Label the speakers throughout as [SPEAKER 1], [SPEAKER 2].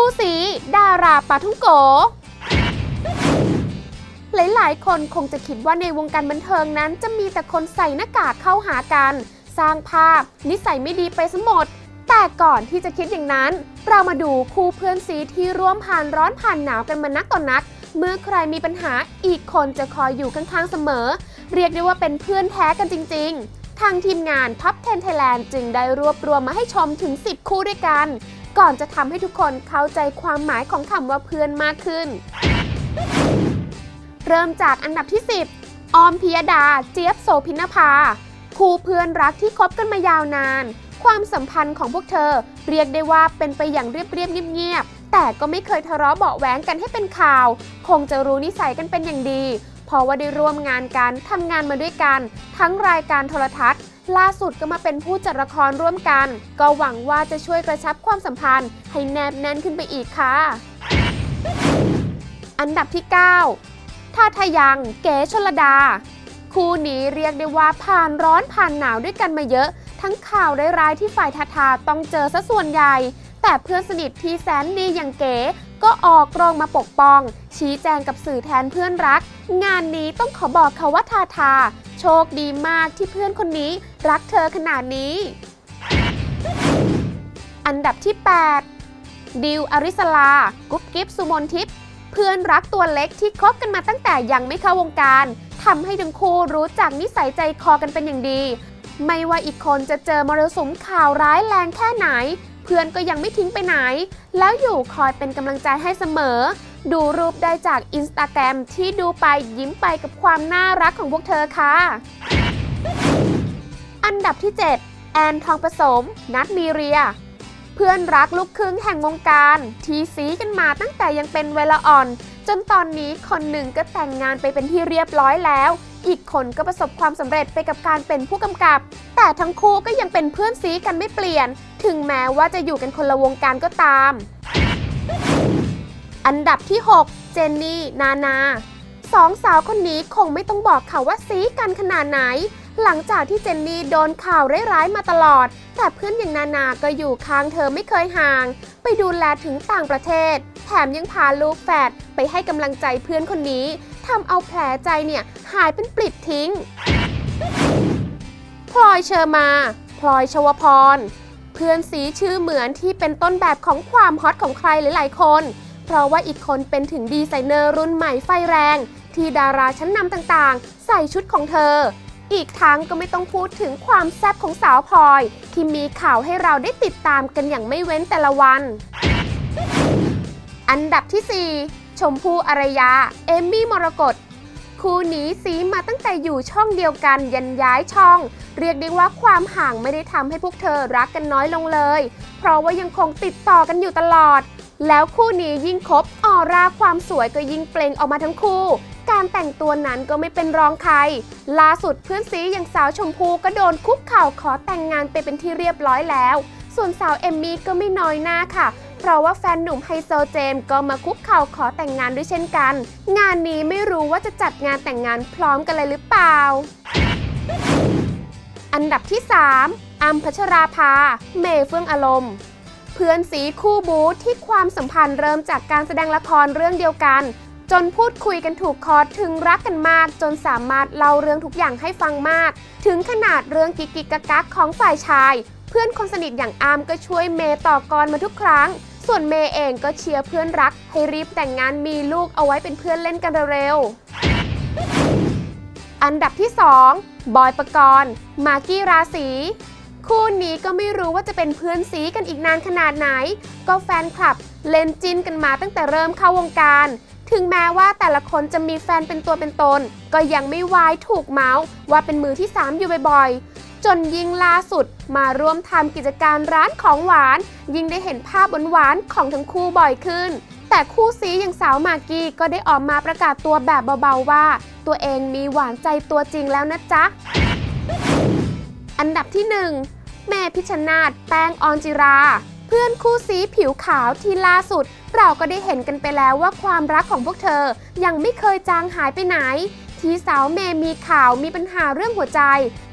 [SPEAKER 1] คู่สีดาราปาทุงโก หลายๆ คนคงจะคิดว่าในวงการบันเทิงนั้น จะมีแต่คนใส่หน้ากากเข้าหากัน สร้างภาพ นิสัยไม่ดีไปสมด แต่ก่อนที่จะคิดอย่างนั้น เรามาดูคู่เพื่อนซีที่ร่วมผ่านร้อนผ่านหนาวกันมานักต่อนนัก เมื่อใครมีปัญหาอีกคนจะคอยอยู่ข้างๆเสมอ เรียกได้ว่าเป็นเพื่อนแท้กันจริง ๆทางทีมงาน Top 10 Thailand จึงได้รวบรวมมาให้ชมถึง 10 คู่ด้วยกัน ก่อนจะทำให้ทุกคนเข้าใจความหมายของคำว่าเพื่อนมากขึ้น เริ่มจากอันดับที่ 10 ออมพิยดา เจี๊ยบโสพินภา คู่เพื่อนรักที่คบกันมายาวนาน ความสัมพันธ์ของพวกเธอ เรียกได้ว่าเป็นไปอย่างเรียบๆเงียบๆแต่ก็ไม่เคยทะเลาะเบาะแหวงกันให้เป็นข่าว คงจะรู้นิสัยกันเป็นอย่างดีเพราะว่าได้ร่วมงานกันทำงานมาด้วยกัน ทั้งรายการโทรทัศน์ ล่าสุดก็มาเป็นผู้จัดละครร่วมกัน ก็หวังว่าจะช่วยกระชับความสัมพันธ์ ให้แนบแน่นขึ้นไปอีกค่ะ อันดับที่ 9 ท่าทยัง เก๋ชลดา คู่นี้เรียกได้ว่าผ่านร้อนผ่านหนาวด้วยกันมาเยอะ ทั้งข่าวร้ายๆที่ฝ่ายทาทาต้องเจอซะส่วนใหญ่ แต่เพื่อนสนิทที่แสนดีอย่างเก๋ ก็ออกโรงมาปกป้อง ชี้แจงกับสื่อแทนเพื่อนรัก งานนี้ต้องขอบอกเขาว่าทาทา โชคดีมากที่เพื่อนคนนี้รักเธอขนาดนี้ อันดับที่ 8 ดิวอริสลา กุ๊บกิ๊บสุมนทิพย์เพื่อนรักตัวเล็กที่คบกันมาตั้งแต่ยังไม่เข้าวงการทำให้ทั้งคู่รู้จักนิสัยใจคอกันเป็นอย่างดี ไม่ว่าอีกคนจะเจอมรสุมข่าวร้ายแรงแค่ไหน พื่อนก็ยังไม่ทิ้งไปไหน แล้วอยู่คอยเป็นกำลังใจให้เสมอ ดูรูปได้จากอินสตาแกรมที่ดูไปยิ้มไปกับความน่ารักของพวกเธอค่ะ อันดับที่ 7 แอนทองผสม นัดมีเรีย เพื่อนรักลูกครึ่งแห่งวงการ ทีซีกันมาตั้งแต่ยังเป็นเวลาอ่อน จนตอนนี้คนหนึ่งก็แต่งงานไปเป็นที่เรียบร้อยแล้ว อีกคนก็ประสบความสำเร็จไปกับการเป็นผู้กำกับ แต่ทั้งคู่ก็ยังเป็นเพื่อนซีกันไม่เปลี่ยน ถึงแม้ว่าจะอยู่กันคนละวงการก็ตาม อันดับที่ 6 เจนนี่ นานาสองสาวคนนี้คงไม่ต้องบอกค่ะว่าซีกันขนาดไหน หลังจากที่เจนนี่โดนข่าวร้ายๆมาตลอด แต่เพื่อนอย่างนานาก็อยู่ข้างเธอไม่เคยห่าง ไปดูแลถึงต่างประเทศ แถมยังพาลูกแฝดไปให้กำลังใจเพื่อนคนนี้ทำเอาแผลใจเนี่ยหายเป็นปลิดทิ้ง พลอยเชอร์มา พลอยชวพร พื่อนสีชื่อเหมือนที่เป็นต้นแบบของความฮอตของใครหลายๆคน เพราะว่าอีกคนเป็นถึงดีไซเนอร์รุ่นใหม่ไฟแรง ที่ดาราชั้นนำต่างๆ ใส่ชุดของเธอ อีกทั้งก็ไม่ต้องพูดถึงความแซ่บของสาวพลอย ที่มีข่าวให้เราได้ติดตามกันอย่างไม่เว้นแต่ละวัน อันดับที่ 4 ชมพู่อารยา เอมมี่มรกต คู่นี้สีมาตั้งแต่อยู่ช่องเดียวกันยันย้ายช่อง เรียกได้ว่าความห่างไม่ได้ทำให้พวกเธอรักกันน้อยลงเลย เพราะว่ายังคงติดต่อกันอยู่ตลอด แล้วคู่นี้ยิ่งคบออร่าความสวยก็ยิ่งเปล่งออกมาทั้งคู่ การแต่งตัวนั้นก็ไม่เป็นรองใคร ล่าสุดเพื่อนซีอย่างสาวชมพูก็โดนคุกเข่าขอแต่งงานไปเป็นที่เรียบร้อยแล้ว ส่วนสาวเอมมี่ก็ไม่น้อยหน้าค่ะ เพราะว่าแฟนหนุ่มไฮโซเจมก็มาคุกเข่าขอแต่งงานด้วยเช่นกัน งานนี้ไม่รู้ว่าจะจัดงานแต่งงานพร้อมกันเลยหรือเปล่า อันดับที่ 3อัมพัชราภา เมเฟื่องอารมณ์เพื่อนสีคู่บูที่ความสัมพันธ์เริ่มจากการแสดงละครเรื่องเดียวกัน จนพูดคุยกันถูกคอถึงรักกันมาก จนสามารถเล่าเรื่องทุกอย่างให้ฟังมาก ถึงขนาดเรื่องกิกกิกกักของฝ่ายชาย เพื่อนคนสนิทอย่างอามก็ช่วยเมต่อกรมาทุกครั้ง ส่วนเมย์เองก็เชียร์เพื่อนรัก ให้รีบแต่งงานมีลูกเอาไว้เป็นเพื่อนเล่นกันเร็วๆ อันดับที่ 2 บอยปกรณ์ มากกี้ราศีคู่นี้ก็ไม่รู้ว่าจะเป็นเพื่อนซีกันอีกนานขนาดไหน ก็แฟนคลับเล่นจินกันมาตั้งแต่เริ่มเข้าวงการ ถึงแม้ว่าแต่ละคนจะมีแฟนเป็นตัวเป็นตน ก็ยังไม่วายถูกเมาส์ว่าเป็นมือที่ 3 อยู่บ่อยๆ จนยิ่งล่าสุดมาร่วมทำกิจการร้านของหวาน ยิ่งได้เห็นภาพหวานๆของทั้งคู่บ่อยขึ้น แต่คู่ซีอย่างสาวมากกี้ก็ได้ออกมาประกาศตัวแบบเบาๆว่า ตัวเองมีหวานใจตัวจริงแล้วนะจ๊ะ อันดับที่ 1 แม่พิชนาธแป้งออนจิรา เพื่อนคู่ซีผิวขาวที่ล่าสุด เราก็ได้เห็นกันไปแล้วว่าความรักของพวกเธอยังไม่เคยจางหายไปไหน ที่สาวเมย์มีข่าวมีปัญหาเรื่องหัวใจ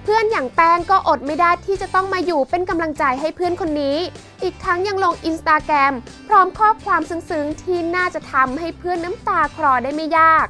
[SPEAKER 1] เพื่อนอย่างแป้งก็อดไม่ได้ที่จะต้องมาอยู่เป็นกำลังใจให้เพื่อนคนนี้ อีกทั้งยังลงอินสตาแกรมพร้อมข้อความซึ้งๆ ที่น่าจะทำให้เพื่อนน้ำตาคลอได้ไม่ยาก